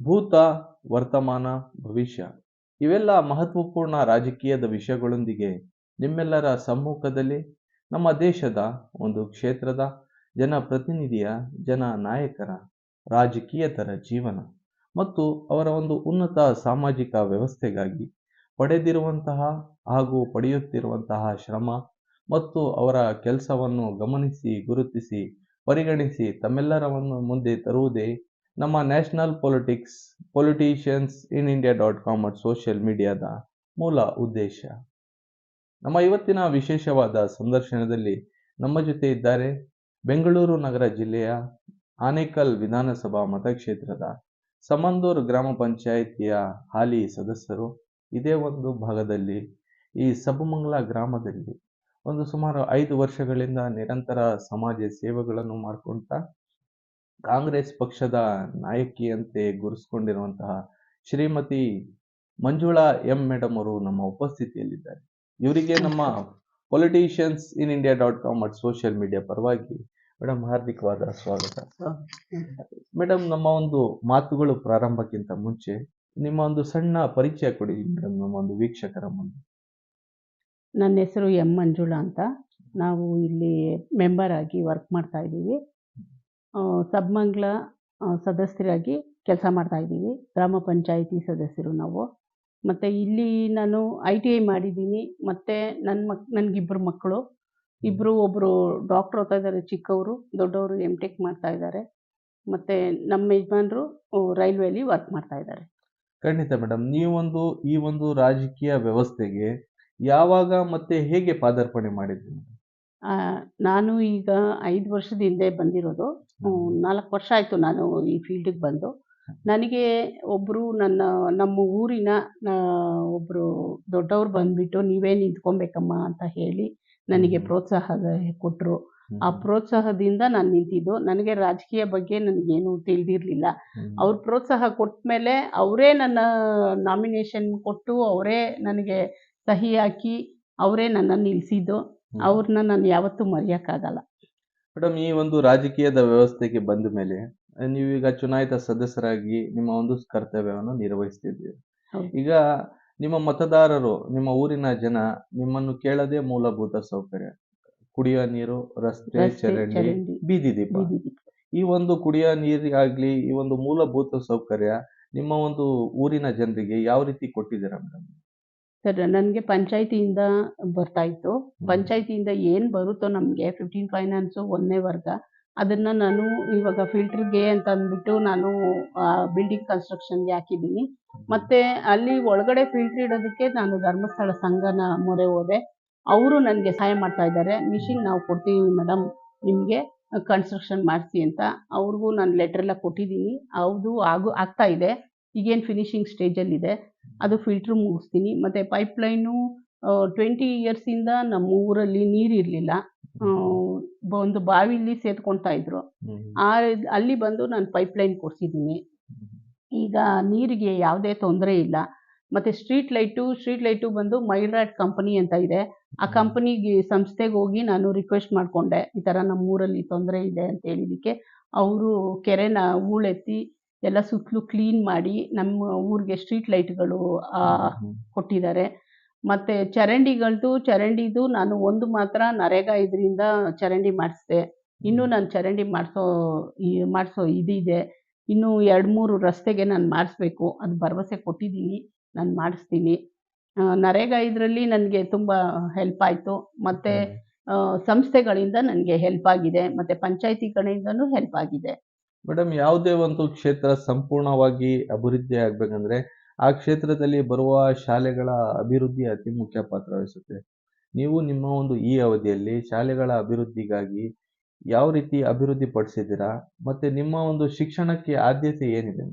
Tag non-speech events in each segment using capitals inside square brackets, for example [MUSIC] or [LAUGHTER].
ಭೂತ, ವರ್ತಮಾನ, ಭವಿಷ್ಯ ಇವೆಲ್ಲ ಮಹತ್ವಪೂರ್ಣ ರಾಜಕೀಯದ ವಿಷಯಗಳೊಂದಿಗೆ ನಿಮ್ಮೆಲ್ಲರ ಸಮ್ಮುಖದಲ್ಲಿ ನಮ್ಮ ದೇಶದ ಒಂದು ಕ್ಷೇತ್ರದ ಜನಪ್ರತಿನಿಧಿಯ ಜನ ನಾಯಕರ ರಾಜಕೀಯತರ ಜೀವನ ಮತ್ತು ಅವರ ಒಂದು ಉನ್ನತ ಸಾಮಾಜಿಕ ವ್ಯವಸ್ಥೆಗಾಗಿ ಪಡೆದಿರುವಂತಹ ಹಾಗೂ ಪಡೆಯುತ್ತಿರುವಂತಹ ಶ್ರಮ ಮತ್ತು ಅವರ ಕೆಲಸವನ್ನು ಗಮನಿಸಿ, ಗುರುತಿಸಿ, ಪರಿಗಣಿಸಿ ತಮ್ಮೆಲ್ಲರವನ್ನು ಮುಂದೆ ತರುವುದೇ ನಮ್ಮ national politics, politicians in India dot com at social ಮೀಡಿಯಾದ ಮೂಲ ಉದ್ದೇಶ. ನಮ್ಮ ಇವತ್ತಿನ ವಿಶೇಷವಾದ ಸಂದರ್ಶನದಲ್ಲಿ ನಮ್ಮ ಜೊತೆ ಇದ್ದಾರೆ ಬೆಂಗಳೂರು ನಗರ ಜಿಲ್ಲೆಯ ಆನೇಕಲ್ ವಿಧಾನಸಭಾ ಮತಕ್ಷೇತ್ರದ ಸಮಂದೂರು ಗ್ರಾಮ ಪಂಚಾಯಿತಿಯ ಹಾಲಿ ಸದಸ್ಯರು. ಇದೇ ಒಂದು ಭಾಗದಲ್ಲಿ ಈ ಸಬಮಂಗಲ ಗ್ರಾಮದಲ್ಲಿ ಒಂದು ಸುಮಾರು ಐದು ವರ್ಷಗಳಿಂದ ನಿರಂತರ ಸಮಾಜ ಸೇವೆಗಳನ್ನು ಮಾಡ್ಕೊಳ್ತಾ ಕಾಂಗ್ರೆಸ್ ಪಕ್ಷದ ನಾಯಕಿಯಂತೆ ಗುರುಸ್ಕೊಂಡಿರುವಂತಹ ಶ್ರೀಮತಿ ಮಂಜುಳಾ ಎಂ ಮೇಡಮ್ ಅವರು ನಮ್ಮ ಉಪಸ್ಥಿತಿಯಲ್ಲಿದ್ದಾರೆ. ಇವರಿಗೆ ನಮ್ಮ politicians in India dot com ಮತ್ತು ಸೋಷಿಯಲ್ ಮೀಡಿಯಾ ಪರವಾಗಿ ಮೇಡಮ್ ಹಾರ್ದಿಕವಾದ ಸ್ವಾಗತ. ಮೇಡಮ್, ನಮ್ಮ ಒಂದು ಮಾತುಗಳು ಪ್ರಾರಂಭಕ್ಕಿಂತ ಮುಂಚೆ ನಿಮ್ಮ ಒಂದು ಸಣ್ಣ ಪರಿಚಯ ಕೊಡಿ ಮೇಡಮ್, ನಮ್ಮ ಒಂದು ವೀಕ್ಷಕರ ಮುಂದೆ. ನನ್ನ ಹೆಸರು ಎಂ ಮಂಜುಳಾ ಅಂತ. ನಾವು ಇಲ್ಲಿ ಮೆಂಬರ್ ಆಗಿ ವರ್ಕ್ ಮಾಡ್ತಾ ಇದ್ದೀವಿ. ಸಬ್ಮಂಗ್ಲ ಸದಸ್ಯರಾಗಿ ಕೆಲಸ ಮಾಡ್ತಾ ಇದ್ದೀವಿ. ಗ್ರಾಮ ಪಂಚಾಯಿತಿ ಸದಸ್ಯರು ನಾವು. ಮತ್ತು ಇಲ್ಲಿ ನಾನು ಐ ಟಿ ಐ ಮಾಡಿದ್ದೀನಿ. ಮತ್ತು ನನ್ನ ಮಕ್ ನನಗಿಬ್ಬರು ಮಕ್ಕಳು. ಇಬ್ಬರು ಒಬ್ಬರು ಡಾಕ್ಟ್ರ್ ಓದ್ತಾ ಇದ್ದಾರೆ ಚಿಕ್ಕವರು, ದೊಡ್ಡವರು ಎಂ ಟೆಕ್ ಮಾಡ್ತಾ ಇದ್ದಾರೆ ಮತ್ತು ನಮ್ಮ ಯಜಮಾನರು ರೈಲ್ವೇಲಿ ವರ್ಕ್ ಮಾಡ್ತಾ ಇದ್ದಾರೆ ಖಂಡಿತ ಮೇಡಮ್ ನೀವೊಂದು ಈ ಒಂದು ರಾಜಕೀಯ ವ್ಯವಸ್ಥೆಗೆ ಯಾವಾಗ ಮತ್ತೆ ಹೇಗೆ ಪಾದಾರ್ಪಣೆ ಮಾಡಿದ್ರಿ ನಾನು ಈಗ ಐದು ವರ್ಷದ ಹಿಂದೆ ಬಂದಿರೋದು. ನಾಲ್ಕು ವರ್ಷ ಆಯಿತು ನಾನು ಈ ಫೀಲ್ಡಿಗೆ ಬಂದು. ನನಗೆ ಒಬ್ಬರು ನನ್ನ ನಮ್ಮ ಊರಿನ ಒಬ್ಬರು ದೊಡ್ಡವ್ರು ಬಂದುಬಿಟ್ಟು ನೀವೇ ನಿಂತ್ಕೊಬೇಕಮ್ಮ ಅಂತ ಹೇಳಿ ನನಗೆ ಪ್ರೋತ್ಸಾಹ ಕೊಟ್ಟರು ಆ ಪ್ರೋತ್ಸಾಹದಿಂದ ನಾನು ನಿಂತಿದ್ದು. ನನಗೆ ರಾಜಕೀಯ ಬಗ್ಗೆ ನನಗೇನು ತಿಳಿದಿರಲಿಲ್ಲ. ಅವ್ರು ಪ್ರೋತ್ಸಾಹ ಕೊಟ್ಟ ಮೇಲೆ ಅವರೇ ನನ್ನ ನಾಮಿನೇಷನ್ ಕೊಟ್ಟು ಅವರೇ ನನಗೆ ಸಹಿ ಹಾಕಿ ಅವರೇ ನನ್ನನ್ನು ನಿಲ್ಲಿಸಿದ್ದು. ಅವ್ರನ್ನ ನಾನು ಯಾವತ್ತೂ ಮರೆಯಕ್ಕಾಗಲ್ಲ. ಮೇಡಮ್ ಈ ಒಂದು ರಾಜಕೀಯದ ವ್ಯವಸ್ಥೆಗೆ ಬಂದ ಮೇಲೆ ನೀವೀಗ ಚುನಾಯಿತ ಸದಸ್ಯರಾಗಿ ನಿಮ್ಮ ಒಂದು ಕರ್ತವ್ಯವನ್ನು ನಿರ್ವಹಿಸ್ತಿದ್ದೀರಿ. ಹೌದು. ಈಗ ನಿಮ್ಮ ಮತದಾರರು ನಿಮ್ಮ ಊರಿನ ಜನ ನಿಮ್ಮನ್ನು ಕೇಳದೆ ಮೂಲಭೂತ ಸೌಕರ್ಯ. ಕುಡಿಯುವ ನೀರು ರಸ್ತೆ ರಸ್ತೆ, ಚರಂಡಿ ಚರಂಡಿ, ಬೀದಿ ದೀಪ. ಬೀದಿ ದೀಪ. ಈ ಒಂದು ಕುಡಿಯುವ ನೀರಿಗಾಗ್ಲಿ ಈ ಒಂದು ಮೂಲಭೂತ ಸೌಕರ್ಯ ನಿಮ್ಮ ಒಂದು ಊರಿನ ಜನರಿಗೆ ಯಾವ ರೀತಿ ಕೊಟ್ಟಿದ್ದೀರಾ ಮೇಡಮ್? ಸರ್ ನನಗೆ ಪಂಚಾಯತಿಯಿಂದ ಬರ್ತಾ ಇತ್ತು. ಪಂಚಾಯತಿಯಿಂದ ಏನು ಬರುತ್ತೋ ನಮಗೆ ಫಿಫ್ಟೀನ್ ಫೈನಾನ್ಸು ಒಂದನೇ ವರ್ಗ. ಅದನ್ನು ನಾನು ಇವಾಗ ಫಿಲ್ಟ್ರಿಗೆ ಅಂತ ಅಂದ್ಬಿಟ್ಟು ನಾನು ಬಿಲ್ಡಿಂಗ್ ಕನ್ಸ್ಟ್ರಕ್ಷನ್ಗೆ ಹಾಕಿದ್ದೀನಿ. ಮತ್ತು ಅಲ್ಲಿ ಒಳಗಡೆ ಫಿಲ್ಟ್ರ್ ಇಡೋದಕ್ಕೆ ನಾನು ಧರ್ಮಸ್ಥಳ ಸಂಘನ ಮೊರೆ ಹೋದೆ. ಅವರು ನನಗೆ ಸಹಾಯ ಮಾಡ್ತಾ ಇದ್ದಾರೆ. ಮಿಷಿನ್ ನಾವು ಕೊಡ್ತೀವಿ ಮೇಡಮ್ ನಿಮಗೆ ಕನ್ಸ್ಟ್ರಕ್ಷನ್ ಮಾಡಿಸಿ ಅಂತ. ಅವ್ರಿಗೂ ನಾನು ಲೆಟ್ರೆಲ್ಲ ಕೊಟ್ಟಿದ್ದೀನಿ. ಹೌದು ಆಗು ಆಗ್ತಾ ಇದೆ. ಈಗೇನು ಫಿನಿಶಿಂಗ್ ಸ್ಟೇಜಲ್ಲಿದೆ ಅದು ಫಿಲ್ಟ್ರ್ ಮುಗಿಸ್ತೀನಿ. ಮತ್ತು ಪೈಪ್ಲೈನು ಟ್ವೆಂಟಿ ಇಯರ್ಸಿಂದ ನಮ್ಮ ಊರಲ್ಲಿ ನೀರಿರಲಿಲ್ಲ ಒಂದು ಬಾವಿಲಿ ಸೇದ್ಕೊಳ್ತಾ ಇದ್ರು. ಆ ಅಲ್ಲಿ ಬಂದು ನಾನು ಪೈಪ್ಲೈನ್ ಕೊಡಿಸಿದ್ದೀನಿ. ಈಗ ನೀರಿಗೆ ಯಾವುದೇ ತೊಂದರೆ ಇಲ್ಲ. ಮತ್ತು ಸ್ಟ್ರೀಟ್ ಲೈಟು ಸ್ಟ್ರೀಟ್ ಲೈಟು ಬಂದು ಮೈರಾಟ್ ಕಂಪನಿ ಅಂತ ಇದೆ. ಆ ಕಂಪನಿಗೆ ಸಂಸ್ಥೆಗೆ ಹೋಗಿ ನಾನು ರಿಕ್ವೆಸ್ಟ್ ಮಾಡಿಕೊಂಡೆ. ಈ ಥರ ನಮ್ಮ ಊರಲ್ಲಿ ತೊಂದರೆ ಇದೆ ಅಂತ ಹೇಳಿದ್ದಕ್ಕೆ. ಅವರು ಕೆರೆನ ಹೂಳೆತ್ತಿ ಎಲ್ಲ ಸುತ್ತಲೂ ಕ್ಲೀನ್ ಮಾಡಿ ನಮ್ಮ ಊರಿಗೆ ಸ್ಟ್ರೀಟ್ ಲೈಟ್ಗಳು ಕೊಟ್ಟಿದ್ದಾರೆ. ಮತ್ತು ಚರಂಡಿಗಳದ್ದು ಚರಂಡಿದು ನಾನು ಒಂದು ಮಾತ್ರ ನರೇಗಾ ಇದರಿಂದ ಚರಂಡಿ ಮಾಡಿಸಿದೆ. ಇನ್ನೂ ನಾನು ಚರಂಡಿ ಮಾಡಿಸೋ ಈ ಮಾಡಿಸೋ ಇದಿದೆ. ಇನ್ನೂ ಎರಡು ಮೂರು ರಸ್ತೆಗೆ ನಾನು ಮಾಡಿಸ್ಬೇಕು. ಅದು ಭರವಸೆ ಕೊಟ್ಟಿದ್ದೀನಿ. ನಾನು ಮಾಡಿಸ್ತೀನಿ. ನರೇಗಾ ಇದರಲ್ಲಿ ನನಗೆ ತುಂಬ ಹೆಲ್ಪ್ ಆಯಿತು. ಮತ್ತು ಸಂಸ್ಥೆಗಳಿಂದ ನನಗೆ ಹೆಲ್ಪ್ ಆಗಿದೆ. ಮತ್ತು ಪಂಚಾಯಿತಿ ಕಡೆಯಿಂದನೂ ಹೆಲ್ಪ್ ಆಗಿದೆ. ಮೇಡಮ್, ಯಾವುದೇ ಒಂದು ಕ್ಷೇತ್ರ ಸಂಪೂರ್ಣವಾಗಿ ಅಭಿವೃದ್ಧಿ ಆಗಬೇಕಂದ್ರೆ ಆ ಕ್ಷೇತ್ರದಲ್ಲಿ ಬರುವ ಶಾಲೆಗಳ ಅಭಿವೃದ್ಧಿ ಅತಿ ಮುಖ್ಯ ಪಾತ್ರ ವಹಿಸುತ್ತೆ. ನೀವು ನಿಮ್ಮ ಒಂದು ಈ ಅವಧಿಯಲ್ಲಿ ಶಾಲೆಗಳ ಅಭಿವೃದ್ಧಿಗಾಗಿ ಯಾವ ರೀತಿ ಅಭಿವೃದ್ಧಿ ಪಡಿಸಿದ್ದೀರಾ? ಮತ್ತೆ ನಿಮ್ಮ ಒಂದು ಶಿಕ್ಷಣಕ್ಕೆ ಆದ್ಯತೆ ಏನಿದೆ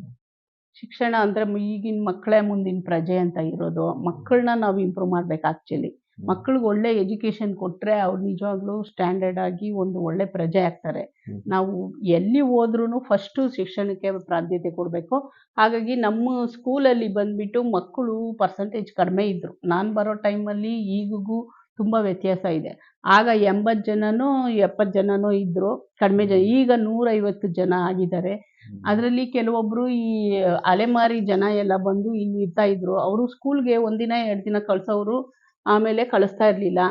ಶಿಕ್ಷಣ ಅಂದರೆ ಈಗಿನ ಮಕ್ಕಳೇ ಮುಂದಿನ ಪ್ರಜೆ ಅಂತ ಇರೋದು. ಮಕ್ಕಳನ್ನ ನಾವು ಇಂಪ್ರೂವ್ ಮಾಡ್ಬೇಕು ಆ್ಯಕ್ಚುಲಿ ಮಕ್ಳಿಗೆ ಒಳ್ಳೆ ಎಜುಕೇಷನ್ ಕೊಟ್ಟರೆ ಅವ್ರು ನಿಜವಾಗ್ಲೂ ಸ್ಟ್ಯಾಂಡರ್ಡ್ ಆಗಿ ಒಂದು ಒಳ್ಳೆ ಪ್ರಜೆ ಆಗ್ತಾರೆ. ನಾವು ಎಲ್ಲಿ ಹೋದ್ರೂ ಫಸ್ಟು ಶಿಕ್ಷಣಕ್ಕೆ ಪ್ರಾಧಾನ್ಯತೆ ಕೊಡಬೇಕು. ಹಾಗಾಗಿ ನಮ್ಮ ಸ್ಕೂಲಲ್ಲಿ ಬಂದ್ಬಿಟ್ಟು ಮಕ್ಕಳು ಪರ್ಸೆಂಟೇಜ್ ಕಡಿಮೆ ಇದ್ದರು ನಾನು ಬರೋ ಟೈಮಲ್ಲಿ ಈಗಿಗೂ ತುಂಬ ವ್ಯತ್ಯಾಸ ಇದೆ. ಆಗ ಎಂಬತ್ತು ಜನನೋ ಎಪ್ಪತ್ತು ಜನನೋ ಇದ್ದರು ಕಡಿಮೆ ಜನ ಈಗ ನೂರೈವತ್ತು ಜನ ಆಗಿದ್ದಾರೆ. ಅದರಲ್ಲಿ ಕೆಲವೊಬ್ಬರು ಈ ಅಲೆಮಾರಿ ಜನ ಎಲ್ಲ ಬಂದು ಇಲ್ಲಿ ಇರ್ತಾ ಇದ್ರು. ಅವರು ಸ್ಕೂಲ್ಗೆ ಒಂದಿನ ಎರಡು ದಿನ ಕಳ್ಸೋರು ಆಮೇಲೆ ಕಳಿಸ್ತಾ ಇರಲಿಲ್ಲ.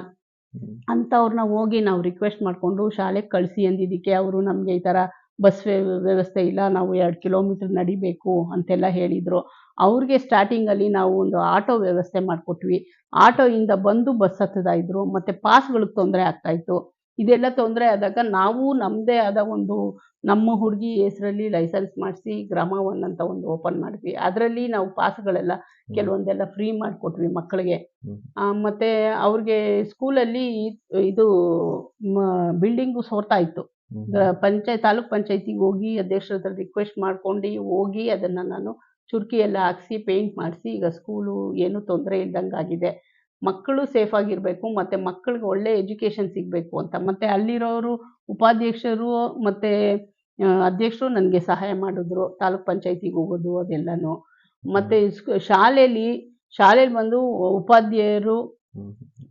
ಅಂಥವ್ರನ್ನ ಹೋಗಿ ನಾವು ರಿಕ್ವೆಸ್ಟ್ ಮಾಡಿಕೊಂಡು ಶಾಲೆಗೆ ಕಳಿಸಿ ಅಂದಿದ್ದಕ್ಕೆ ಅವರು ನಮಗೆ ಈ ಥರ ಬಸ್ ವ್ಯವಸ್ಥೆ ಇಲ್ಲ, ನಾವು ಎರಡು ಕಿಲೋಮೀಟ್ರ್ ನಡಿಬೇಕು ಅಂತೆಲ್ಲ ಹೇಳಿದರು. ಅವ್ರಿಗೆ ಸ್ಟಾರ್ಟಿಂಗಲ್ಲಿ ನಾವು ಒಂದು ಆಟೋ ವ್ಯವಸ್ಥೆ ಮಾಡಿಕೊಟ್ವಿ. ಆಟೋಯಿಂದ ಬಂದು ಬಸ್ ಹತ್ತುತ್ತಾ ಇದ್ರು, ಮತ್ತು ಪಾಸ್ಗಳಿಗೆ ತೊಂದರೆ ಆಗ್ತಾಯಿತ್ತು ಇದೆಲ್ಲ ತೊಂದರೆ ಆದಾಗ ನಾವು ನಮ್ಮದೇ ಆದ ಒಂದು ನಮ್ಮ ಹುಡುಗಿ ಹೆಸರಲ್ಲಿ ಲೈಸೆನ್ಸ್ ಮಾಡಿಸಿ ಗ್ರಾಮ ಒನ್ ಅಂತ ಒಂದು ಓಪನ್ ಮಾಡಿದ್ವಿ. ಅದರಲ್ಲಿ ನಾವು ಪಾಸ್ಗಳೆಲ್ಲ ಕೆಲವೊಂದೆಲ್ಲ ಫ್ರೀ ಮಾಡಿಕೊಟ್ವಿ ಮಕ್ಕಳಿಗೆ. ಮತ್ತೆ ಅವ್ರಿಗೆ ಸ್ಕೂಲಲ್ಲಿ ಇದು ಬಿಲ್ಡಿಂಗು ಸೋರ್ತಾ ಇತ್ತು. ಪಂಚಾಯತ್ ತಾಲೂಕ್ ಪಂಚಾಯತಿಗೆ ಹೋಗಿ ಅಧ್ಯಕ್ಷರ ಹತ್ರ ರಿಕ್ವೆಸ್ಟ್ ಮಾಡ್ಕೊಂಡು ಹೋಗಿ ಅದನ್ನು ನಾನು ಚುರ್ಕಿ ಎಲ್ಲ ಹಾಕ್ಸಿ ಪೇಂಟ್ ಮಾಡಿಸಿ ಈಗ ಸ್ಕೂಲು ಏನೂ ತೊಂದರೆ ಇಲ್ದಂಗೆ ಆಗಿದೆ. ಮಕ್ಕಳು ಸೇಫ್ ಆಗಿರ್ಬೇಕು ಮತ್ತು ಮಕ್ಕಳಿಗೆ ಒಳ್ಳೆ ಎಜುಕೇಶನ್ ಸಿಗಬೇಕು ಅಂತ. ಮತ್ತು ಅಲ್ಲಿರೋರು ಉಪಾಧ್ಯಕ್ಷರು ಮತ್ತು ಅಧ್ಯಕ್ಷರು ನನಗೆ ಸಹಾಯ ಮಾಡಿದ್ರು. ತಾಲೂಕ್ ಪಂಚಾಯತಿಗೆ ಹೋಗೋದು ಅದೆಲ್ಲನೂ. ಮತ್ತು ಶಾಲೆಯಲ್ಲಿ ಶಾಲೆಯಲ್ಲಿ ಬಂದು ಉಪಾಧ್ಯಾಯರು.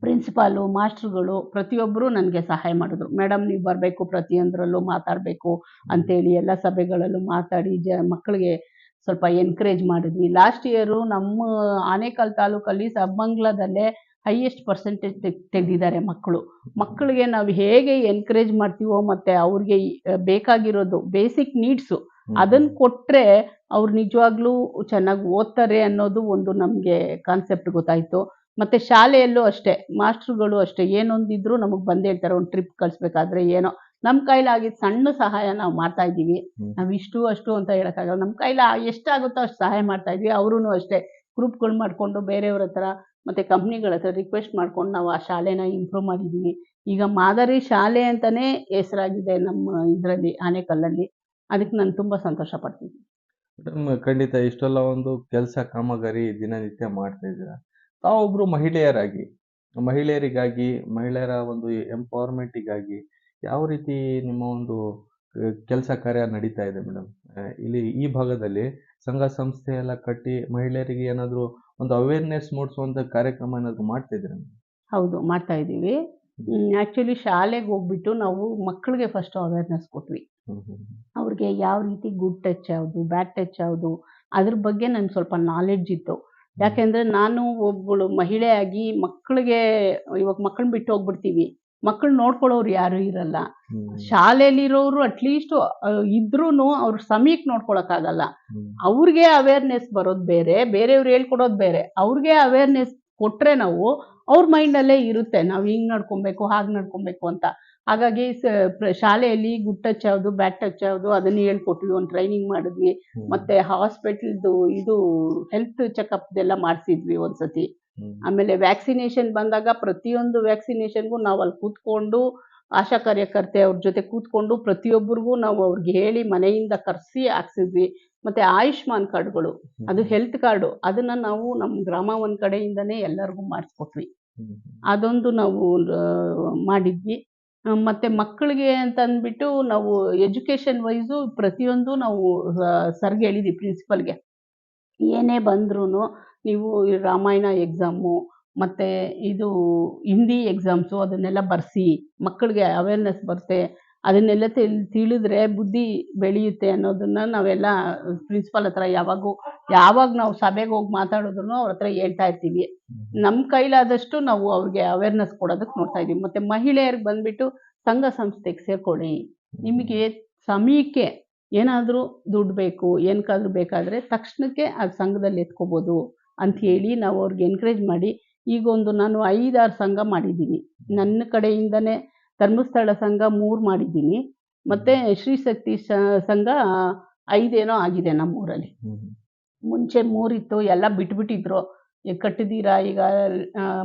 ಪ್ರಿನ್ಸಿಪಾಲು ಮಾಸ್ಟ್ರುಗಳು ಪ್ರತಿಯೊಬ್ಬರು ನನಗೆ ಸಹಾಯ ಮಾಡಿದ್ರು. ಮೇಡಮ್ ನೀವು ಬರಬೇಕು ಪ್ರತಿಯೊಂದರಲ್ಲೂ ಮಾತಾಡಬೇಕು ಅಂತೇಳಿ ಎಲ್ಲ ಸಭೆಗಳಲ್ಲೂ ಮಾತಾಡಿ ಜ ಮಕ್ಕಳಿಗೆ ಸ್ವಲ್ಪ ಎನ್ಕರೇಜ್ ಮಾಡಿದ್ವಿ. ಲಾಸ್ಟ್ ಇಯರು ನಮ್ಮ ಆನೇಕಲ್ ತಾಲೂಕಲ್ಲಿ ಸಬ್ಮಂಗ್ಲದಲ್ಲೇ ಹೈಯೆಸ್ಟ್ ಪರ್ಸೆಂಟೇಜ್ ತೆಗೆದಿದ್ದಾರೆ ಮಕ್ಕಳು. ಮಕ್ಕಳಿಗೆ ನಾವು ಹೇಗೆ ಎನ್ಕರೇಜ್ ಮಾಡ್ತೀವೋ ಮತ್ತು ಅವ್ರಿಗೆ ಬೇಕಾಗಿರೋದು ಬೇಸಿಕ್ ನೀಡ್ಸು ಅದನ್ನು ಕೊಟ್ಟರೆ ಅವ್ರು ನಿಜವಾಗ್ಲೂ ಚೆನ್ನಾಗಿ ಓದ್ತಾರೆ ಅನ್ನೋದು ಒಂದು ನಮಗೆ ಕಾನ್ಸೆಪ್ಟ್ ಗೊತ್ತಾಯಿತು. ಮತ್ತು ಶಾಲೆಯಲ್ಲೂ ಅಷ್ಟೇ ಮಾಸ್ಟ್ರುಗಳು ಅಷ್ಟೇ ಏನೊಂದಿದ್ರು ನಮಗೆ ಬಂದು ಹೇಳ್ತಾರೆ ಒಂದು ಟ್ರಿಪ್ ಕಳಿಸ್ಬೇಕಾದ್ರೆ ಏನೋ. ನಮ್ಮ ಕೈಲಾಗಿದ್ದ ಸಣ್ಣ ಸಹಾಯ ನಾವು ಮಾಡ್ತಾ ಇದ್ದೀವಿ. ನಾವು ಇಷ್ಟು ಅಷ್ಟು ಅಂತ ಹೇಳೋಕ್ಕಾಗಲ್ಲ. ನಮ್ಮ ಕೈಲ ಎಷ್ಟಾಗುತ್ತೋ ಅಷ್ಟು ಸಹಾಯ ಮಾಡ್ತಾ ಇದ್ವಿ ಅವ್ರೂ ಅಷ್ಟೇ ಗ್ರೂಪ್ಗಳು ಮಾಡಿಕೊಂಡು ಬೇರೆಯವ್ರ ಹತ್ರ ಮತ್ತು ಕಂಪ್ನಿಗಳ ಹತ್ರ ರಿಕ್ವೆಸ್ಟ್ ಮಾಡ್ಕೊಂಡು ನಾವು ಆ ಶಾಲೆನ ಇಂಪ್ರೂವ್ ಮಾಡಿದ್ದೀವಿ ಈಗ ಮಾದರಿ ಶಾಲೆ ಅಂತಲೇ ಹೆಸರಾಗಿದೆ ನಮ್ಮ ಇದರಲ್ಲಿ, ಆನೆಕಲ್ಲಲ್ಲಿ. ಅದಕ್ಕೆ ನಾನು ತುಂಬ ಸಂತೋಷ ಪಡ್ತೀನಿ. ಮೇಡಮ್, ಖಂಡಿತ ಇಷ್ಟೆಲ್ಲ ಒಂದು ಕೆಲಸ ಕಾಮಗಾರಿ ದಿನನಿತ್ಯ ಮಾಡ್ತಾ ಇದ್ದೀರಾ? ತಾವೊಬ್ಬರು ಮಹಿಳೆಯರಾಗಿ, ಮಹಿಳೆಯರಿಗಾಗಿ, ಮಹಿಳೆಯರ ಒಂದು ಎಂಪವರ್ಮೆಂಟಿಗಾಗಿ ಯಾವ ರೀತಿ ನಿಮ್ಮ ಒಂದು ಕೆಲಸ ಕಾರ್ಯ ನಡೀತಾ ಇದೆ ಮೇಡಮ್? ಇಲ್ಲಿ ಈ ಭಾಗದಲ್ಲಿ ಸಂಘ ಸಂಸ್ಥೆ ಎಲ್ಲ ಕಟ್ಟಿ ಮಹಿಳೆಯರಿಗೆ ಏನಾದರೂ ಒಂದು ಅವೇರ್ನೆಸ್ ಮೂಡಿಸುವಂಥ ಕಾರ್ಯಕ್ರಮ ಏನಾದರೂ ಮಾಡ್ತಿದ್ದೀರಾ ಹೌದು ಮಾಡ್ತಾ ಇದ್ದೀವಿ. ಆ್ಯಕ್ಚುಲಿ ಶಾಲೆಗೆ ಹೋಗ್ಬಿಟ್ಟು ನಾವು ಮಕ್ಕಳಿಗೆ ಫಸ್ಟ್ ಅವೇರ್ನೆಸ್ ಕೊಟ್ವಿ. ಅವ್ರಿಗೆ ಯಾವ ರೀತಿ ಗುಡ್ ಟಚ್ ಯಾವುದು ಬ್ಯಾಡ್ ಟಚ್ ಯಾವುದು ಅದ್ರ ಬಗ್ಗೆ ನನ್ಗೆ ಸ್ವಲ್ಪ ನಾಲೆಡ್ಜ್ ಇತ್ತು. ಯಾಕೆಂದರೆ ನಾನು ಒಬ್ಬಳು ಮಹಿಳೆಯಾಗಿ ಮಕ್ಕಳಿಗೆ ಇವಾಗ ಮಕ್ಕಳನ್ನ ಬಿಟ್ಟು ಹೋಗ್ಬಿಡ್ತೀವಿ. ಮಕ್ಕಳು ನೋಡ್ಕೊಳ್ಳೋರು ಯಾರು ಇರಲ್ಲ. ಶಾಲೆಯಲ್ಲಿರೋರು ಅಟ್ಲೀಸ್ಟ್ ಇದ್ರೂನು ಅವ್ರ ಸಮಯಕ್ಕೆ ನೋಡ್ಕೊಳಕ್ಕಾಗಲ್ಲ. ಆಗಲ್ಲ ಅವ್ರಿಗೆ ಅವೇರ್ನೆಸ್ ಬರೋದು ಬೇರೆ ಬೇರೆಯವ್ರು ಹೇಳ್ಕೊಡೋದ್ ಬೇರೆ. ಅವ್ರಿಗೆ ಅವೇರ್ನೆಸ್ ಕೊಟ್ರೆ ನಾವು ಅವ್ರ ಮೈಂಡಲ್ಲೇ ಇರುತ್ತೆ. ನಾವು ಹಿಂಗ್ ನಡ್ಕೊಬೇಕು ಹಾಗೆ ನಡ್ಕೊಬೇಕು ಅಂತ. ಹಾಗಾಗಿ ಶಾಲೆಯಲ್ಲಿ ಗುಡ್ ಟಚ್ ಯಾವುದು ಬ್ಯಾಡ್ ಟಚ್ ಯಾವುದು ಅದನ್ನ ಹೇಳ್ಕೊಟ್ವಿ. ಒಂದು ಟ್ರೈನಿಂಗ್ ಮಾಡಿದ್ವಿ. ಮತ್ತೆ ಹಾಸ್ಪಿಟಲ್ದು ಇದು ಹೆಲ್ತ್ ಚೆಕಪ್ದೆಲ್ಲ ಮಾಡಿಸಿದ್ವಿ ಒಂದ್ಸತಿ. ಆಮೇಲೆ ವ್ಯಾಕ್ಸಿನೇಷನ್ ಬಂದಾಗ ಪ್ರತಿಯೊಂದು ವ್ಯಾಕ್ಸಿನೇಷನ್ಗೂ ನಾವು ಅಲ್ಲಿ ಕೂತ್ಕೊಂಡು ಆಶಾ ಕಾರ್ಯಕರ್ತೆ ಅವ್ರ ಜೊತೆ ಕೂತ್ಕೊಂಡು ಪ್ರತಿಯೊಬ್ಬರಿಗೂ ನಾವು ಅವ್ರಿಗೆ ಹೇಳಿ ಮನೆಯಿಂದ ಕರೆಸಿ ಹಾಕ್ಸಿದ್ವಿ. ಮತ್ತೆ ಆಯುಷ್ಮಾನ್ ಕಾರ್ಡ್ಗಳು ಅದು ಹೆಲ್ತ್ ಕಾರ್ಡು ಅದನ್ನ ನಾವು ನಮ್ಮ ಗ್ರಾಮ ಒಂದ್ ಕಡೆಯಿಂದನೇ ಎಲ್ಲರಿಗೂ ಮಾಡಿಸ್ಕೊಟ್ವಿ. ಅದೊಂದು ನಾವು ಮಾಡಿದ್ವಿ. ಮತ್ತೆ ಮಕ್ಕಳಿಗೆ ಅಂತ ಅಂದ್ಬಿಟ್ಟು ನಾವು ಎಜುಕೇಶನ್ ವೈಸು ಪ್ರತಿಯೊಂದು ನಾವು ಸರ್ಗೆ ಹೇಳಿದ್ವಿ ಪ್ರಿನ್ಸಿಪಲ್ಗೆ. ಏನೇ ಬಂದ್ರೂ ನೀವು ರಾಮಾಯಣ ಎಕ್ಸಾಮು ಮತ್ತು ಇದು ಹಿಂದಿ ಎಕ್ಸಾಮ್ಸು ಅದನ್ನೆಲ್ಲ ಬರೆಸಿ ಮಕ್ಕಳಿಗೆ ಅವೇರ್ನೆಸ್ ಬರುತ್ತೆ ಅದನ್ನೆಲ್ಲ ತಿಳ್ ತಿಳಿದ್ರೆ ಬುದ್ಧಿ ಬೆಳೆಯುತ್ತೆ ಅನ್ನೋದನ್ನು ನಾವೆಲ್ಲ ಪ್ರಿನ್ಸಿಪಾಲ್ ಹತ್ರ ಯಾವಾಗೂ ಯಾವಾಗ ನಾವು ಸಭೆಗೆ ಹೋಗಿ ಮಾತಾಡಿದ್ರು ಅವ್ರ ಹತ್ರ ಹೇಳ್ತಾ ಇರ್ತೀವಿ. ನಮ್ಮ ಕೈಲಾದಷ್ಟು ನಾವು ಅವ್ರಿಗೆ ಅವೇರ್ನೆಸ್ ಕೊಡೋದಕ್ಕೆ ನೋಡ್ತಾ ಇದ್ದೀವಿ. ಮತ್ತು ಮಹಿಳೆಯರಿಗೆ ಬಂದ್ಬಿಟ್ಟು ಸಂಘ ಸಂಸ್ಥೆಗೆ ಸೇರ್ಕೊಳ್ಳಿ. ನಿಮಗೆ ಸಮಯಕ್ಕೆ ಏನಾದರೂ ದುಡ್ಡು ಬೇಕು ಏನಕ್ಕಾದ್ರೂ ಬೇಕಾದರೆ ತಕ್ಷಣಕ್ಕೆ ಆ ಸಂಘದಲ್ಲಿ ಎತ್ಕೋಬೋದು. ಅಂತ ಹೇಳಿ ನಾವು ಅವ್ರಿಗೆ ಎನ್ಕರೇಜ್ ಮಾಡಿ ಈಗ ಒಂದು ನಾನು ಐದಾರು ಸಂಘ ಮಾಡಿದ್ದೀನಿ. ನನ್ನ ಕಡೆಯಿಂದನೇ ಧರ್ಮಸ್ಥಳ ಸಂಘ ಮೂರು ಮಾಡಿದ್ದೀನಿ. ಮತ್ತು ಶ್ರೀಶಕ್ತಿ ಸಂಘ ಐದೇನೋ ಆಗಿದೆ ನಮ್ಮೂರಲ್ಲಿ. ಊರಲ್ಲಿ ಮುಂಚೆ ಮೂರಿತ್ತು, ಎಲ್ಲ ಬಿಟ್ಬಿಟ್ಟಿದ್ರು. ಕಟ್ಟಿದ್ದೀರಾ ಈಗ?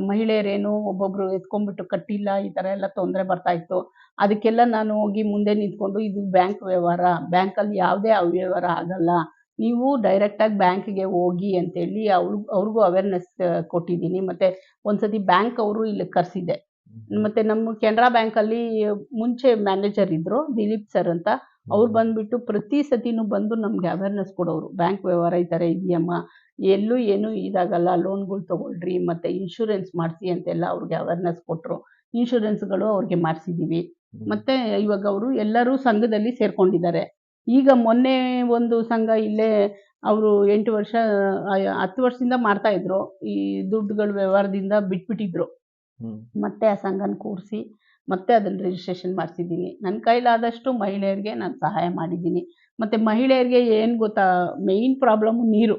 ಮಹಿಳೆಯರೇನು ಒಬ್ಬೊಬ್ರು ಎತ್ಕೊಂಡ್ಬಿಟ್ಟು ಕಟ್ಟಿಲ್ಲ, ಈ ಥರ ಎಲ್ಲ ತೊಂದರೆ ಬರ್ತಾ ಇತ್ತು. ಅದಕ್ಕೆಲ್ಲ ನಾನು ಹೋಗಿ ಮುಂದೆ ನಿಂತ್ಕೊಂಡು ಇದು ಬ್ಯಾಂಕ್ ವ್ಯವಹಾರ. ಬ್ಯಾಂಕಲ್ಲಿ ಯಾವುದೇ ಅವ್ಯವಹಾರ ಆಗಲ್ಲ. ನೀವು ಡೈರೆಕ್ಟಾಗಿ ಬ್ಯಾಂಕಿಗೆ ಹೋಗಿ ಅಂತೇಳಿ ಅವ್ರು ಅವ್ರಿಗೂ ಅವೇರ್ನೆಸ್ ಕೊಟ್ಟಿದ್ದೀನಿ. ಮತ್ತು ಒಂದ್ಸತಿ ಬ್ಯಾಂಕ್ ಅವರು ಇಲ್ಲಿ ಕರ್ಸಿದೆ ಮತ್ತು ನಮ್ಮ ಕೆನರಾ ಬ್ಯಾಂಕಲ್ಲಿ ಮುಂಚೆ ಮ್ಯಾನೇಜರ್ ಇದ್ದರು ದಿಲೀಪ್ ಸರ್ ಅಂತ. ಅವ್ರು ಬಂದ್ಬಿಟ್ಟು ಪ್ರತಿ ಸತಿನೂ ಬಂದು ನಮಗೆ ಅವೇರ್ನೆಸ್ ಕೊಡೋರು. ಬ್ಯಾಂಕ್ ವ್ಯವಹಾರ ಈ ಥರ ಇದೆಯಮ್ಮ ಎಲ್ಲೂ ಏನೂ ಇದಾಗಲ್ಲ ಲೋನ್ಗಳು ತೊಗೊಳ್ರಿ ಮತ್ತು ಇನ್ಶೂರೆನ್ಸ್ ಮಾಡಿಸಿ ಅಂತೆಲ್ಲ ಅವ್ರಿಗೆ ಅವೇರ್ನೆಸ್ ಕೊಟ್ಟರು ಇನ್ಶೂರೆನ್ಸ್ಗಳು ಅವ್ರಿಗೆ ಮಾಡಿಸಿದ್ದೀವಿ ಮತ್ತೆ ಇವಾಗ ಅವರು ಎಲ್ಲರೂ ಸಂಘದಲ್ಲಿ ಸೇರ್ಕೊಂಡಿದ್ದಾರೆ. ಈಗ ಮೊನ್ನೆ ಒಂದು ಸಂಘ ಇಲ್ಲೇ ಅವರು ಎಂಟು ವರ್ಷ ಹತ್ತು ವರ್ಷದಿಂದ ಮಾಡ್ತಾ ಇದ್ರು. ಈ ದುಡ್ಡುಗಳ ವ್ಯವಹಾರದಿಂದ ಬಿಟ್ಬಿಟ್ಟಿದ್ರು. ಮತ್ತೆ ಆ ಸಂಘನ ಕೂರಿಸಿ ಮತ್ತೆ ಅದನ್ನು ರಿಜಿಸ್ಟ್ರೇಷನ್ ಮಾಡಿಸಿದ್ದೀನಿ. ನನ್ನ ಕೈಲಾದಷ್ಟು ಮಹಿಳೆಯರಿಗೆ ನಾನು ಸಹಾಯ ಮಾಡಿದ್ದೀನಿ. ಮತ್ತೆ ಮಹಿಳೆಯರಿಗೆ ಏನು ಗೊತ್ತಾ ಮೇಯ್ನ್ ಪ್ರಾಬ್ಲಮ್ ನೀರು.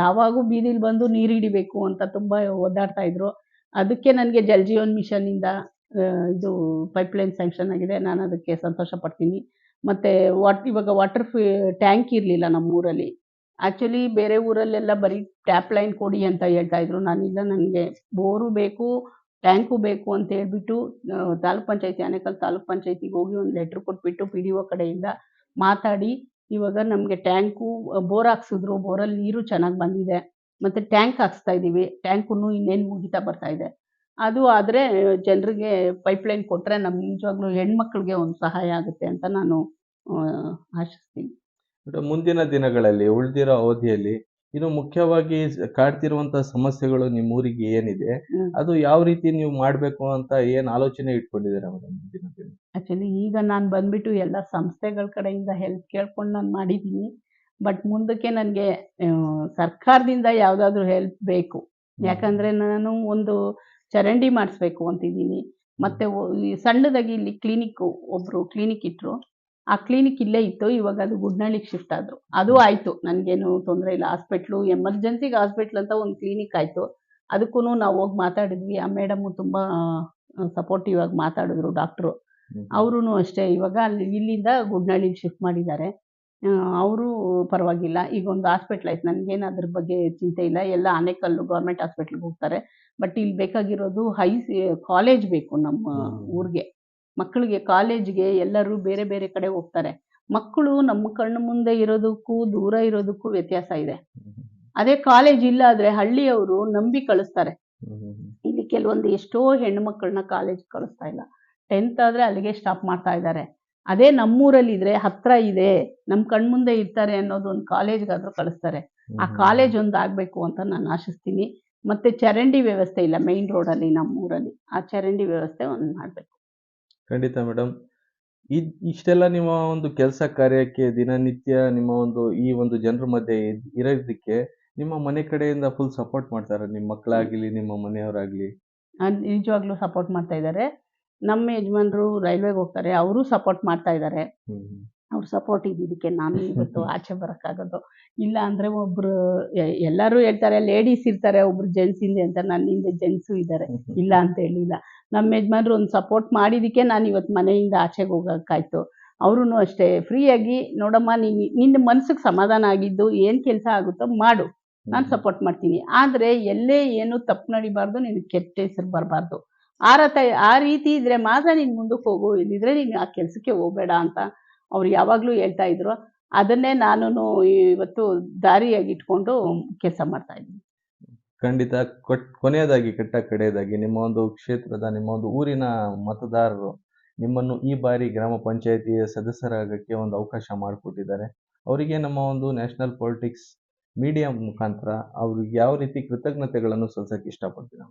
ಯಾವಾಗೂ ಬೀದಿಲಿ ಬಂದು ನೀರು ಹಿಡಿಬೇಕು ಅಂತ ತುಂಬ ಒದ್ದಾಡ್ತಾ ಇದ್ರು. ಅದಕ್ಕೆ ನನಗೆ ಜಲ್ ಜೀವನ್ ಮಿಷನ್ನಿಂದ ಇದು ಪೈಪ್ಲೈನ್ ಸ್ಯಾಂಕ್ಷನ್ ಆಗಿದೆ. ನಾನು ಅದಕ್ಕೆ ಸಂತೋಷ ಪಡ್ತೀನಿ. ಮತ್ತು ವಾಟ್ ಇವಾಗ ವಾಟರ್ ಫಿ ಟ್ಯಾಂಕ್ ಇರಲಿಲ್ಲ ನಮ್ಮ ಊರಲ್ಲಿ ಆ್ಯಕ್ಚುಲಿ ಬೇರೆ ಊರಲ್ಲೆಲ್ಲ ಬರೀ ಟ್ಯಾಪ್ ಲೈನ್ ಕೊಡಿ ಅಂತ ಹೇಳ್ತಾ ಇದ್ರು. ನಾನಿಲ್ಲ ನನಗೆ ಬೋರು ಬೇಕು ಟ್ಯಾಂಕು ಬೇಕು ಅಂತ ಹೇಳ್ಬಿಟ್ಟು ತಾಲೂಕ್ ಪಂಚಾಯತಿ, ಆನೇಕಲ್ ತಾಲೂಕ್ ಪಂಚಾಯತಿಗೆ ಹೋಗಿ ಒಂದು ಲೆಟ್ರ್ ಕೊಟ್ಬಿಟ್ಟು ಪಿ ಡಿ ಒ ಕಡೆಯಿಂದ ಮಾತಾಡಿ, ಇವಾಗ ನಮಗೆ ಟ್ಯಾಂಕು ಬೋರ್ ಹಾಕ್ಸಿದ್ರು ಬೋರಲ್ಲಿ ನೀರು ಚೆನ್ನಾಗಿ ಬಂದಿದೆ. ಮತ್ತು ಟ್ಯಾಂಕ್ ಹಾಕ್ಸ್ತಾ ಇದ್ದೀವಿ ಟ್ಯಾಂಕು ಇನ್ನೇನು ಮುಗಿತಾ ಬರ್ತಾ ಇದೆ. ಅದು ಆದರೆ ಜನರಿಗೆ ಪೈಪ್ಲೈನ್ ಕೊಟ್ಟರೆ ನಮ್ಮ ನಿಜವಾಗ್ಲೂ ಹೆಣ್ಮಕ್ಳಿಗೆ ಒಂದು ಸಹಾಯ ಆಗುತ್ತೆ ಅಂತ ನಾನು ಆಶಿಸ್ತೀನಿ. ಮುಂದಿನ ದಿನಗಳಲ್ಲಿ ಉಳಿದಿರೋ ಅವಧಿಯಲ್ಲಿ ಇನ್ನು ಮುಖ್ಯವಾಗಿ ಕಾಡ್ತಿರುವಂತ ಸಮಸ್ಯೆಗಳು ನಿಮ್ಮ ಊರಿಗೆ ಏನಿದೆ ಅದು ಯಾವ ರೀತಿ ನೀವು ಮಾಡಬೇಕು ಅಂತ ಏನ್ ಆಲೋಚನೆ ಇಟ್ಕೊಂಡಿದ್ದೀರಾ ಮೇಡಮ್ ಆ್ಯಕ್ಚುಲಿ ಈಗ ನಾನು ಬಂದ್ಬಿಟ್ಟು ಎಲ್ಲ ಸಂಸ್ಥೆಗಳ ಕಡೆಯಿಂದ ಹೆಲ್ಪ್ ಕೇಳ್ಕೊಂಡು ನಾನು ಮಾಡಿದ್ದೀನಿ. ಬಟ್ ಮುಂದಕ್ಕೆ ನನಗೆ ಸರ್ಕಾರದಿಂದ ಯಾವುದಾದ್ರೂ ಹೆಲ್ಪ್ ಬೇಕು. ಯಾಕಂದ್ರೆ ನಾನು ಒಂದು ಚರಂಡಿ ಮಾಡಿಸ್ಬೇಕು ಅಂತಿದ್ದೀನಿ. ಮತ್ತೆ ಈ ಸಣ್ಣದಾಗಿ ಇಲ್ಲಿ ಕ್ಲಿನಿಕ್ ಒಬ್ರು ಕ್ಲಿನಿಕ್ ಇಟ್ರು. ಆ ಕ್ಲಿನಿಕ್ ಇಲ್ಲೇ ಇತ್ತು ಇವಾಗ ಅದು ಗುಡ್ನಳ್ಳಿಗೆ ಶಿಫ್ಟ್ ಆದ್ರು. ಅದು ಆಯ್ತು ನನಗೇನು ತೊಂದರೆ ಇಲ್ಲ. ಹಾಸ್ಪಿಟ್ಲು ಎಮರ್ಜೆನ್ಸಿಗೆ ಹಾಸ್ಪಿಟ್ಲ್ ಅಂತ ಒಂದು ಕ್ಲಿನಿಕ್ ಆಯ್ತು. ಅದಕ್ಕೂ ನಾವು ಹೋಗಿ ಮಾತಾಡಿದ್ವಿ. ಆ ಮೇಡಮು ತುಂಬಾ ಸಪೋರ್ಟಿವ್ ಆಗಿ ಮಾತಾಡಿದ್ರು ಡಾಕ್ಟ್ರು. ಅವರೂ ಅಷ್ಟೇ ಇವಾಗ ಅಲ್ಲಿ ಇಲ್ಲಿಂದ ಗುಡ್ನಳ್ಳಿಗೆ ಶಿಫ್ಟ್ ಮಾಡಿದ್ದಾರೆ. ಅವರು ಪರವಾಗಿಲ್ಲ. ಈಗ ಒಂದು ಹಾಸ್ಪಿಟ್ಲ್ ಆಯ್ತು. ನನಗೇನು ಅದ್ರ ಬಗ್ಗೆ ಚಿಂತೆ ಇಲ್ಲ. ಎಲ್ಲ ಆನೇಕಲ್ಲು ಗೌರ್ಮೆಂಟ್ ಹಾಸ್ಪಿಟ್ಲಿಗೆ ಹೋಗ್ತಾರೆ. ಬಟ್ ಇಲ್ಲಿ ಬೇಕಾಗಿರೋದು ಹೈ ಕಾಲೇಜ್ ಬೇಕು ನಮ್ಮ ಊರಿಗೆ. ಮಕ್ಕಳಿಗೆ ಕಾಲೇಜ್ಗೆ ಎಲ್ಲರೂ ಬೇರೆ ಬೇರೆ ಕಡೆ ಹೋಗ್ತಾರೆ. ಮಕ್ಕಳು ನಮ್ಮ ಕಣ್ಣು ಮುಂದೆ ಇರೋದಕ್ಕೂ ದೂರ ಇರೋದಕ್ಕೂ ವ್ಯತ್ಯಾಸ ಇದೆ. ಅದೇ ಕಾಲೇಜ್ ಇಲ್ಲ ಆದ್ರೆ ಹಳ್ಳಿಯವರು ನಂಬಿ ಕಳಿಸ್ತಾರೆ. ಇಲ್ಲಿ ಕೆಲವೊಂದು ಎಷ್ಟೋ ಹೆಣ್ಣುಮಕ್ಕಳನ್ನ ಕಾಲೇಜ್ ಕಳಿಸ್ತಾ ಇಲ್ಲ. ಟೆಂತ್ ಆದ್ರೆ ಅಲ್ಲಿಗೆ ಸ್ಟಾಪ್ ಮಾಡ್ತಾ ಇದ್ದಾರೆ. ಅದೇ ನಮ್ಮೂರಲ್ಲಿ ಇದ್ರೆ ಹತ್ರ ಇದೆ ನಮ್ಮ ಕಣ್ಮುಂದೆ ಇರ್ತಾರೆ ಅನ್ನೋದು ಒಂದು ಕಾಲೇಜ್ಗಾದ್ರೂ ಕಳಿಸ್ತಾರೆ. ಆ ಕಾಲೇಜ್ ಒಂದು ಆಗ್ಬೇಕು ಅಂತ ನಾನು ಆಶಿಸ್ತೀನಿ. ಮತ್ತೆ ಚರಂಡಿ ವ್ಯವಸ್ಥೆ ಇಲ್ಲ ಮೈನ್ ರೋಡಲ್ಲಿ ನಮ್ಮೂರಲ್ಲಿ ಆ ಚರಂಡಿ ವ್ಯವಸ್ಥೆ ಒಂದು ಮಾಡಬೇಕು. ಖಂಡಿತ ಮೇಡಮ್ ಇದ್ ಇಷ್ಟೆಲ್ಲ ನಿಮ್ಮ ಒಂದು ಕೆಲಸ ಕಾರ್ಯಕ್ಕೆ ದಿನನಿತ್ಯ ನಿಮ್ಮ ಒಂದು ಈ ಒಂದು ಜನರ ಮಧ್ಯೆ ಇದ್- ಇರೋದಕ್ಕೆ ನಿಮ್ಮ ಮನೆ ಕಡೆಯಿಂದ ಫುಲ್ ಸಪೋರ್ಟ್ ಮಾಡ್ತಾರೆ? ನಿಮ್ಮ ಮಕ್ಕಳಾಗಲಿ ನಿಮ್ಮ ಮನೆಯವರಾಗ್ಲಿ? ನಿಜವಾಗ್ಲೂ ಸಪೋರ್ಟ್ ಮಾಡ್ತಾ ಇದ್ದಾರೆ ನಮ್ಮ ಯಜಮಾನರು ರೈಲ್ವೆಗೆ ಹೋಗ್ತಾರೆ ಅವರು ಸಪೋರ್ಟ್ ಮಾಡ್ತಾ ಇದ್ದಾರೆ ಅವ್ರ ಸಪೋರ್ಟ್ ಇದಕ್ಕೆ ನಾನು [LAUGHS] ಇವತ್ತು ಆಚೆ ಬರೋಕ್ಕಾಗೋದು. ಇಲ್ಲ ಅಂದರೆ ಒಬ್ರು ಎಲ್ಲರೂ ಹೇಳ್ತಾರೆ ಲೇಡೀಸ್ ಇರ್ತಾರೆ ಒಬ್ರು ಜೆಂಟ್ಸ್ ಹಿಂದೆ ಅಂತ ನನ್ನ ಹಿಂದೆ ಜೆಂಟ್ಸು ಇದ್ದಾರೆ [LAUGHS] ಇಲ್ಲ ಅಂತ ಹೇಳಿಲ್ಲ. ನಮ್ಮ ಯಜಮಾನ್ರು ಒಂದು ಸಪೋರ್ಟ್ ಮಾಡಿದ್ದಕ್ಕೆ ನಾನು ಇವತ್ತು ಮನೆಯಿಂದ ಆಚೆಗೆ ಹೋಗೋಕ್ಕಾಯ್ತು. ಅವ್ರೂ ಅಷ್ಟೇ ಫ್ರೀಯಾಗಿ ನೋಡಮ್ಮ ನೀನು ನಿನ್ನ ಮನ್ಸಿಗೆ ಸಮಾಧಾನ ಆಗಿದ್ದು ಏನು ಕೆಲಸ ಆಗುತ್ತೋ ಮಾಡು. ನಾನು ಸಪೋರ್ಟ್ ಮಾಡ್ತೀನಿ. ಆದರೆ ಎಲ್ಲೇ ಏನು ತಪ್ಪು ನಡಿಬಾರ್ದು ನಿನಗೆ ಕೆಟ್ಟ ಹೆಸರು ಬರಬಾರ್ದು. ಆ ರಥ ಆ ರೀತಿ ಇದ್ರೆ ಮಾತ್ರ ನೀನು ಮುಂದಕ್ಕೆ ಹೋಗು. ಇಲ್ಲಿದ್ರೆ ನೀನು ಆ ಕೆಲಸಕ್ಕೆ ಹೋಗಬೇಡ ಅಂತ ಅವ್ರು ಯಾವಾಗಲೂ ಹೇಳ್ತಾ ಇದ್ರು. ಅದನ್ನೇ ನಾನು ಇವತ್ತು ದಾರಿಯಾಗಿ ಇಟ್ಕೊಂಡು ಕೆಲಸ ಮಾಡ್ತಾ ಇದ್ದೀನಿ. ಖಂಡಿತ ಕೊಟ್, ಕೊನೆಯದಾಗಿ, ಕೆಟ್ಟ ಕಡೆಯದಾಗಿ ನಿಮ್ಮ ಒಂದು ಕ್ಷೇತ್ರದ, ನಿಮ್ಮ ಒಂದು ಊರಿನ ಮತದಾರರು ನಿಮ್ಮನ್ನು ಈ ಬಾರಿ ಗ್ರಾಮ ಪಂಚಾಯತಿಯ ಸದಸ್ಯರಾಗಕ್ಕೆ ಒಂದು ಅವಕಾಶ ಮಾಡಿಕೊಟ್ಟಿದ್ದಾರೆ. ಅವರಿಗೆ ನಮ್ಮ ಒಂದು ನ್ಯಾಷನಲ್ ಪೊಲಿಟಿಕ್ಸ್ ಮೀಡಿಯಾ ಮುಖಾಂತರ ಅವ್ರಿಗೆ ಯಾವ ರೀತಿ ಕೃತಜ್ಞತೆಗಳನ್ನು ಸಲ್ಲಿಸಕ್ಕೆ ಇಷ್ಟಪಡ್ತೀನಿ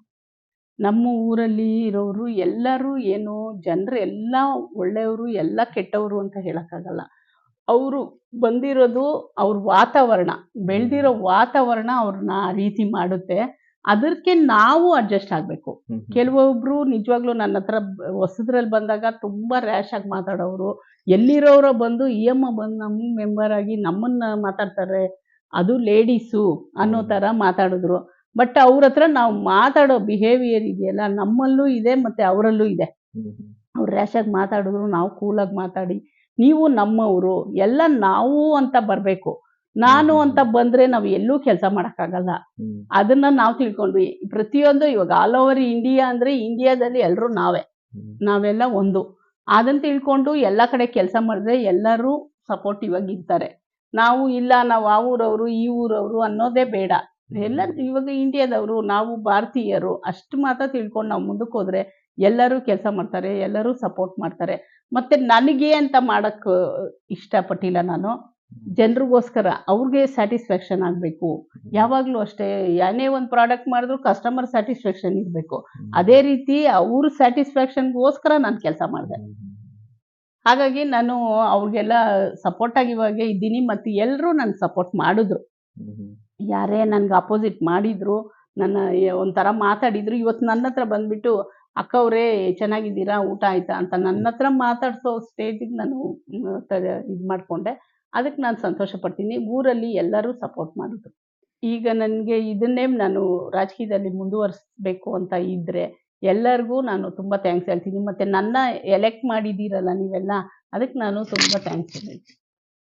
ನಮ್ಮ ಊರಲ್ಲಿ ಇರೋರು ಎಲ್ಲರೂ ಏನು ಜನರು ಎಲ್ಲ ಒಳ್ಳೆಯವರು ಎಲ್ಲ ಕೆಟ್ಟವರು ಅಂತ ಹೇಳೋಕ್ಕಾಗಲ್ಲ. ಅವರು ಬಂದಿರೋದು ಅವ್ರ ವಾತಾವರಣ ಬೆಳೆದಿರೋ ವಾತಾವರಣ ಅವ್ರನ್ನ ಆ ರೀತಿ ಮಾಡುತ್ತೆ. ಅದಕ್ಕೆ ನಾವು ಅಡ್ಜಸ್ಟ್ ಆಗಬೇಕು. ಕೆಲವೊಬ್ರು ನಿಜವಾಗ್ಲೂ ನನ್ನ ಹತ್ರ ಹೊಸದ್ರಲ್ಲಿ ಬಂದಾಗ ತುಂಬ ರ್ಯಾಶ್ ಆಗಿ ಮಾತಾಡೋರು. ಎಲ್ಲಿರೋರೋ ಬಂದು ಇ ಎಂ ಬಂದು ನಮ್ಮ ಮೆಂಬರ್ ಆಗಿ ನಮ್ಮನ್ನ ಮಾತಾಡ್ತಾರೆ. ಅದು ಲೇಡೀಸು ಅನ್ನೋ ಥರ ಮಾತಾಡಿದ್ರು. ಬಟ್ ಅವ್ರ ಹತ್ರ ನಾವು ಮಾತಾಡೋ ಬಿಹೇವಿಯರ್ ಇದೆಯಲ್ಲ ನಮ್ಮಲ್ಲೂ ಇದೆ ಮತ್ತೆ ಅವರಲ್ಲೂ ಇದೆ. ಅವ್ರು ರ್ಯಾಶಾಗಿ ಮಾತಾಡಿದ್ರು ನಾವು ಕೂಲಾಗಿ ಮಾತಾಡಿ ನೀವು ನಮ್ಮವರು ಎಲ್ಲ ನಾವು ಅಂತ ಬರಬೇಕು. ನಾನು ಅಂತ ಬಂದ್ರೆ ನಾವು ಎಲ್ಲೂ ಕೆಲಸ ಮಾಡೋಕ್ಕಾಗಲ್ಲ. ಅದನ್ನ ನಾವು ತಿಳ್ಕೊಂಡ್ವಿ. ಪ್ರತಿಯೊಂದು ಇವಾಗ ಆಲ್ ಓವರ್ ಇಂಡಿಯಾ ಅಂದ್ರೆ ಇಂಡಿಯಾದಲ್ಲಿ ಎಲ್ಲರೂ ನಾವೇ. ನಾವೆಲ್ಲ ಒಂದು. ಅದನ್ನ ತಿಳ್ಕೊಂಡು ಎಲ್ಲ ಕಡೆ ಕೆಲಸ ಮಾಡಿದ್ರೆ ಎಲ್ಲರೂ ಸಪೋರ್ಟಿವ್ ಆಗಿ ಇರ್ತಾರೆ. ನಾವು ಇಲ್ಲ ನಾವು ಆ ಊರವರು ಈ ಊರವರು ಅನ್ನೋದೇ ಬೇಡ. ಎಲ್ಲ ಇವಾಗ ಇಂಡಿಯಾದವರು ನಾವು ಭಾರತೀಯರು ಅಷ್ಟು ಮಾತ್ರ ತಿಳ್ಕೊಂಡು ನಾವು ಮುಂದಕ್ಕೆ ಹೋದ್ರೆ ಎಲ್ಲರೂ ಕೆಲಸ ಮಾಡ್ತಾರೆ ಎಲ್ಲರೂ ಸಪೋರ್ಟ್ ಮಾಡ್ತಾರೆ. ಮತ್ತೆ ನನಗೆ ಅಂತ ಮಾಡಕ್ ಇಷ್ಟಪಟ್ಟಿಲ್ಲ ನಾನು. ಜನರಿಗೋಸ್ಕರ ಅವ್ರಿಗೆ ಸ್ಯಾಟಿಸ್ಫ್ಯಾಕ್ಷನ್ ಆಗಬೇಕು. ಯಾವಾಗಲೂ ಅಷ್ಟೇ ಏನೇ ಒಂದು ಪ್ರಾಡಕ್ಟ್ ಮಾಡಿದ್ರು ಕಸ್ಟಮರ್ ಸ್ಯಾಟಿಸ್ಫ್ಯಾಕ್ಷನ್ ಇರಬೇಕು. ಅದೇ ರೀತಿ ಅವ್ರ ಸ್ಯಾಟಿಸ್ಫ್ಯಾಕ್ಷನ್ಗೋಸ್ಕರ ನಾನು ಕೆಲಸ ಮಾಡಿದೆ. ಹಾಗಾಗಿ ನಾನು ಅವ್ರಿಗೆಲ್ಲ ಸಪೋರ್ಟ್ ಆಗಿ ಇವಾಗ ಇದ್ದೀನಿ ಮತ್ತು ಎಲ್ಲರೂ ನನ್ನ ಸಪೋರ್ಟ್ ಮಾಡಿದ್ರು. ಯಾರೇ ನನ್ಗೆ ಅಪೋಸಿಟ್ ಮಾಡಿದ್ರು, ನನ್ನ ಒಂಥರ ಮಾತಾಡಿದ್ರು ಇವತ್ತು ನನ್ನ ಹತ್ರ ಬಂದ್ಬಿಟ್ಟು ಅಕ್ಕ ಅವರೇ ಚೆನ್ನಾಗಿದ್ದೀರಾ? ಊಟ ಆಯ್ತಾ? ಅಂತ ನನ್ನ ಹತ್ರ ಮಾತಾಡ್ಸೋ ಸ್ಟೇಜಿಗೆ ನಾನು ಇದು ಮಾಡಿಕೊಂಡೆ. ಅದಕ್ಕೆ ನಾನು ಸಂತೋಷ ಪಡ್ತೀನಿ. ಊರಲ್ಲಿ ಎಲ್ಲರೂ ಸಪೋರ್ಟ್ ಮಾಡಿದ್ರು. ಈಗ ನನಗೆ ಇದನ್ನೇ ನಾನು ರಾಜಕೀಯದಲ್ಲಿ ಮುಂದುವರಿಸ್ಬೇಕು ಅಂತ ಇದ್ದರೆ ಎಲ್ಲರಿಗೂ ನಾನು ತುಂಬ ಥ್ಯಾಂಕ್ಸ್ ಹೇಳ್ತೀನಿ. ಮತ್ತು ನನ್ನ ಎಲೆಕ್ಟ್ ಮಾಡಿದ್ದೀರಲ್ಲ ನೀವೆಲ್ಲ ಅದಕ್ಕೆ ನಾನು ತುಂಬ ಥ್ಯಾಂಕ್ಸ್ ಹೇಳ್ತೀನಿ.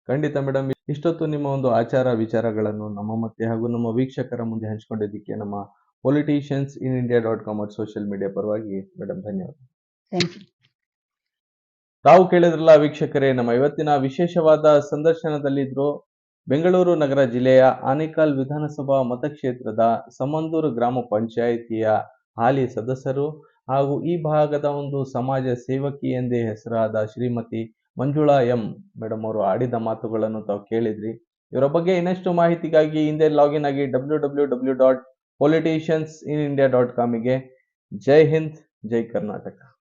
ಖಂಡಿತ ಮೇಡಮ್. ಇಷ್ಟೊತ್ತು ನಿಮ್ಮ ಒಂದು ಆಚಾರ ವಿಚಾರಗಳನ್ನು ನಮ್ಮ ಮತ್ತೆ ಹಾಗೂ ನಮ್ಮ ವೀಕ್ಷಕರ ಮುಂದೆ ಹಂಚಿಕೊಂಡಿದ್ದಕ್ಕೆ ನಮ್ಮ politicians in India dot com social media ಪರವಾಗಿ ಮೇಡಮ್ ಧನ್ಯವಾದ. ತಾವು ಕೇಳಿದ್ರಲ್ಲ ವೀಕ್ಷಕರೇ ನಮ್ಮ ಇವತ್ತಿನ ವಿಶೇಷವಾದ ಸಂದರ್ಶನದಲ್ಲಿದ್ರು ಬೆಂಗಳೂರು ನಗರ ಜಿಲ್ಲೆಯ ಆನೇಕಾಲ್ ವಿಧಾನಸಭಾ ಮತಕ್ಷೇತ್ರದ ಸಮಂದೂರು ಗ್ರಾಮ ಪಂಚಾಯಿತಿಯ ಹಾಲಿ ಸದಸ್ಯರು ಹಾಗೂ ಈ ಭಾಗದ ಒಂದು ಸಮಾಜ ಸೇವಕಿ ಎಂದೇ ಹೆಸರಾದ ಶ್ರೀಮತಿ ಮಂಜುಳಾ ಎಂ ಮೇಡಮ್ ಅವರು ಆಡಿದ ಮಾತುಗಳನ್ನು ತಾವು ಕೇಳಿದ್ರಿ. ಇವರ ಬಗ್ಗೆ ಇನ್ನಷ್ಟು ಮಾಹಿತಿಗಾಗಿ ಹಿಂದೆ ಲಾಗಿನ್ ಆಗಿ W W W dot politicians in India dot ಕಾಮಿಗೆ Jai Hind, Jai Karnataka.